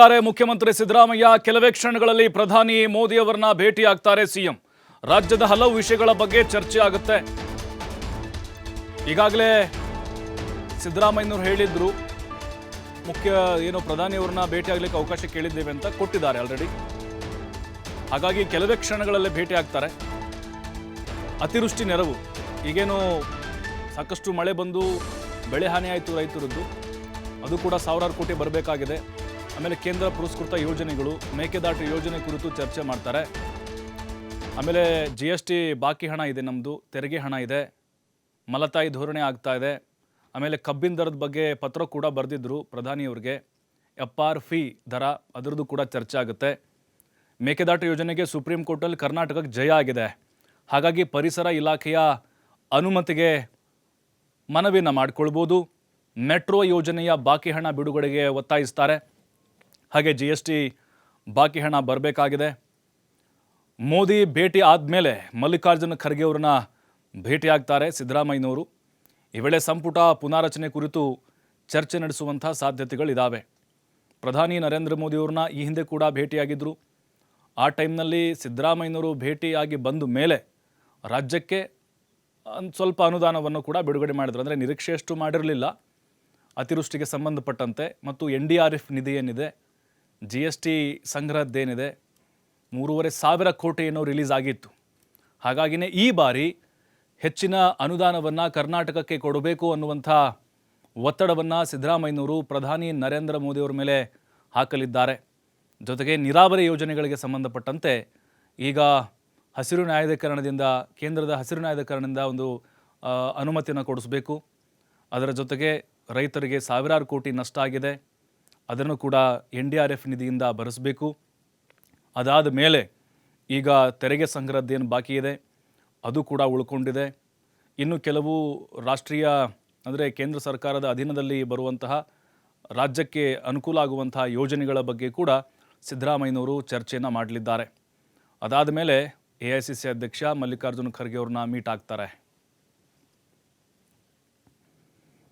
ಮುಖ್ಯಮಂತ್ರಿ ಸಿದ್ದರಾಮಯ್ಯ, ಕೆಲವೇ ಕ್ಷಣಗಳಲ್ಲಿ ಪ್ರಧಾನಿ ಮೋದಿ ಅವರನ್ನ ಭೇಟಿ ಆಗ್ತಾರೆ ಸಿಎಂ. ರಾಜ್ಯದ ಹಲವು ವಿಷಯಗಳ ಬಗ್ಗೆ ಚರ್ಚೆ ಆಗುತ್ತೆ. ಈಗಾಗಲೇ ಸಿದ್ದರಾಮಯ್ಯನವರು ಹೇಳಿದ್ರು, ಮುಖ್ಯ ಏನು ಪ್ರಧಾನಿಯವರನ್ನ ಭೇಟಿ ಆಗ್ಲಿಕ್ಕೆ ಅವಕಾಶ ಕೇಳಿದ್ದೇವೆ ಅಂತ ಕೊಟ್ಟಿದ್ದಾರೆ ಆಲ್ರೆಡಿ ಹಾಗಾಗಿ ಕೆಲವೇ ಕ್ಷಣಗಳಲ್ಲೇ ಭೇಟಿ ಆಗ್ತಾರೆ ಅತಿವೃಷ್ಟಿ ನೆರವು. ಈಗೇನು ಸಾಕಷ್ಟು ಮಳೆ ಬಂದು, ಬೆಳೆ ಹಾನಿ ಆಯಿತು ರೈತರದ್ದು. ಅದು ಕೂಡ ಸಾವಿರಾರು ಕೋಟಿ ಬರಬೇಕಾಗಿದೆ. ಆಮೇಲೆ ಕೇಂದ್ರ ಪುರಸ್ಕೃತ ಯೋಜನೆಗಳು, ಮೇಕೆದಾಟು ಯೋಜನೆ ಕುರಿತು ಚರ್ಚೆ ಮಾಡ್ತಾರೆ. ಆಮೇಲೆ ಜಿ ಎಸ್ ಟಿ ಬಾಕಿ ಹಣ ಇದೆ ನಮ್ಮದು ತೆರಿಗೆ ಹಣ ಇದೆ, ಮಲತಾಯಿ ಧೋರಣೆ ಆಗ್ತಾ ಇದೆ. ಆಮೇಲೆ ಕಬ್ಬಿನ ದರದ ಬಗ್ಗೆ ಪತ್ರ ಕೂಡ ಬರೆದಿದ್ದರು ಪ್ರಧಾನಿಯವ್ರಿಗೆ ಎಫ್ ಆರ್ ಫಿ ದರ, ಅದರದ್ದು ಕೂಡ ಚರ್ಚೆ ಆಗುತ್ತೆ. ಮೇಕೆದಾಟು ಯೋಜನೆಗೆ ಸುಪ್ರೀಂ ಕೋರ್ಟಲ್ಲಿ ಕರ್ನಾಟಕಕ್ಕೆ ಜಯ ಆಗಿದೆ. ಹಾಗಾಗಿ ಪರಿಸರ ಇಲಾಖೆಯ ಅನುಮತಿಗೆ ಮನವಿನ ಮಾಡಿಕೊಳ್ಬೋದು. ಮೆಟ್ರೋ ಯೋಜನೆಯ ಬಾಕಿ ಹಣ ಬಿಡುಗಡೆಗೆ ಒತ್ತಾಯಿಸ್ತಾರೆ. ಹಾಗೆ ಜಿ ಎಸ್ ಟಿ ಬಾಕಿ ಹಣ ಬರಬೇಕಾಗಿದೆ. ಮೋದಿ ಭೇಟಿ ಆದಮೇಲೆ ಮಲ್ಲಿಕಾರ್ಜುನ ಖರ್ಗೆ ಅವರನ್ನ ಭೇಟಿ ಆಗ್ತಾರೆ ಸಿದ್ದರಾಮಯ್ಯನವರು. ಈ ವೇಳೆ ಸಂಪುಟ ಪುನಾರಚನೆ ಕುರಿತು ಚರ್ಚೆ ನಡೆಸುವಂಥ ಸಾಧ್ಯತೆಗಳಿದ್ದಾವೆ ಪ್ರಧಾನಿ ನರೇಂದ್ರ ಮೋದಿಯವ್ರನ್ನ ಈ ಹಿಂದೆ ಕೂಡ ಭೇಟಿಯಾಗಿದ್ದರು ಆ ಟೈಮ್ನಲ್ಲಿ ಸಿದ್ದರಾಮಯ್ಯನವರು ಭೇಟಿಯಾಗಿ ಬಂದ ಮೇಲೆ ರಾಜ್ಯಕ್ಕೆ ಸ್ವಲ್ಪ ಅನುದಾನವನ್ನು ಕೂಡ ಬಿಡುಗಡೆ ಮಾಡಿದ್ರು. ಅಂದರೆ ನಿರೀಕ್ಷೆಯಷ್ಟು ಮಾಡಿರಲಿಲ್ಲ. ಅತಿವೃಷ್ಟಿಗೆ ಸಂಬಂಧಪಟ್ಟಂತೆ ಮತ್ತು ಎನ್ ಡಿ ಆರ್ ಎಫ್ ನಿಧಿ ಏನಿದೆ ಜಿ ಎಸ್ ಟಿ ಸಂಗ್ರಹದ್ದೇನಿದೆ? ಮೂರುವರೆ ಸಾವಿರ ಕೋಟಿ ಏನೋ ರಿಲೀಸ್ ಆಗಿತ್ತು. ಹಾಗಾಗಿನೇ ಈ ಬಾರಿ ಹೆಚ್ಚಿನ ಅನುದಾನವನ್ನು ಕರ್ನಾಟಕಕ್ಕೆ ಕೊಡಬೇಕು ಅನ್ನುವಂಥ ಒತ್ತಡವನ್ನು ಸಿದ್ದರಾಮಯ್ಯನವರು ಪ್ರಧಾನಿ ನರೇಂದ್ರ ಮೋದಿಯವರ ಮೇಲೆ ಹಾಕಲಿದ್ದಾರೆ. ಜೊತೆಗೆ ನೀರಾವರಿ ಯೋಜನೆಗಳಿಗೆ ಸಂಬಂಧಪಟ್ಟಂತೆ ಈಗ ಹಸಿರು ನ್ಯಾಯಾಧೀಕರಣದಿಂದ, ಕೇಂದ್ರದ ಹಸಿರು ನ್ಯಾಯಾಧೀಕರಣದಿಂದ ಒಂದು ಅನುಮತಿಯನ್ನು ಕೊಡಿಸಬೇಕು. ಅದರ ಜೊತೆಗೆ ರೈತರಿಗೆ ಸಾವಿರಾರು ಕೋಟಿ ನಷ್ಟ ಆಗಿದೆ. ಅದನ್ನು ಕೂಡ ಎನ್ ಡಿ ಆರ್ ಎಫ್ ನಿಧಿಯಿಂದ ಭರಿಸಬೇಕು. ಅದಾದ ಮೇಲೆ ಈಗ ತೆರಿಗೆ ಸಂಗ್ರಹದ್ದೇನು ಬಾಕಿ ಇದೆ, ಅದು ಕೂಡ ಉಳ್ಕೊಂಡಿದೆ. ಇನ್ನು ಕೆಲವು ರಾಷ್ಟ್ರೀಯ, ಅಂದರೆ ಕೇಂದ್ರ ಸರ್ಕಾರದ ಅಧೀನದಲ್ಲಿ ಬರುವಂತಹ ರಾಜ್ಯಕ್ಕೆ ಅನುಕೂಲ ಆಗುವಂತಹ ಯೋಜನೆಗಳ ಬಗ್ಗೆ ಕೂಡ ಸಿದ್ದರಾಮಯ್ಯನವರು ಚರ್ಚೆಯನ್ನು ಮಾಡಲಿದ್ದಾರೆ. ಅದಾದ ಮೇಲೆ ಎ ಐ ಸಿ ಸಿ ಅಧ್ಯಕ್ಷ ಮಲ್ಲಿಕಾರ್ಜುನ ಖರ್ಗೆ ಅವ್ರನ್ನ ಮೀಟ್ ಆಗ್ತಾರೆ.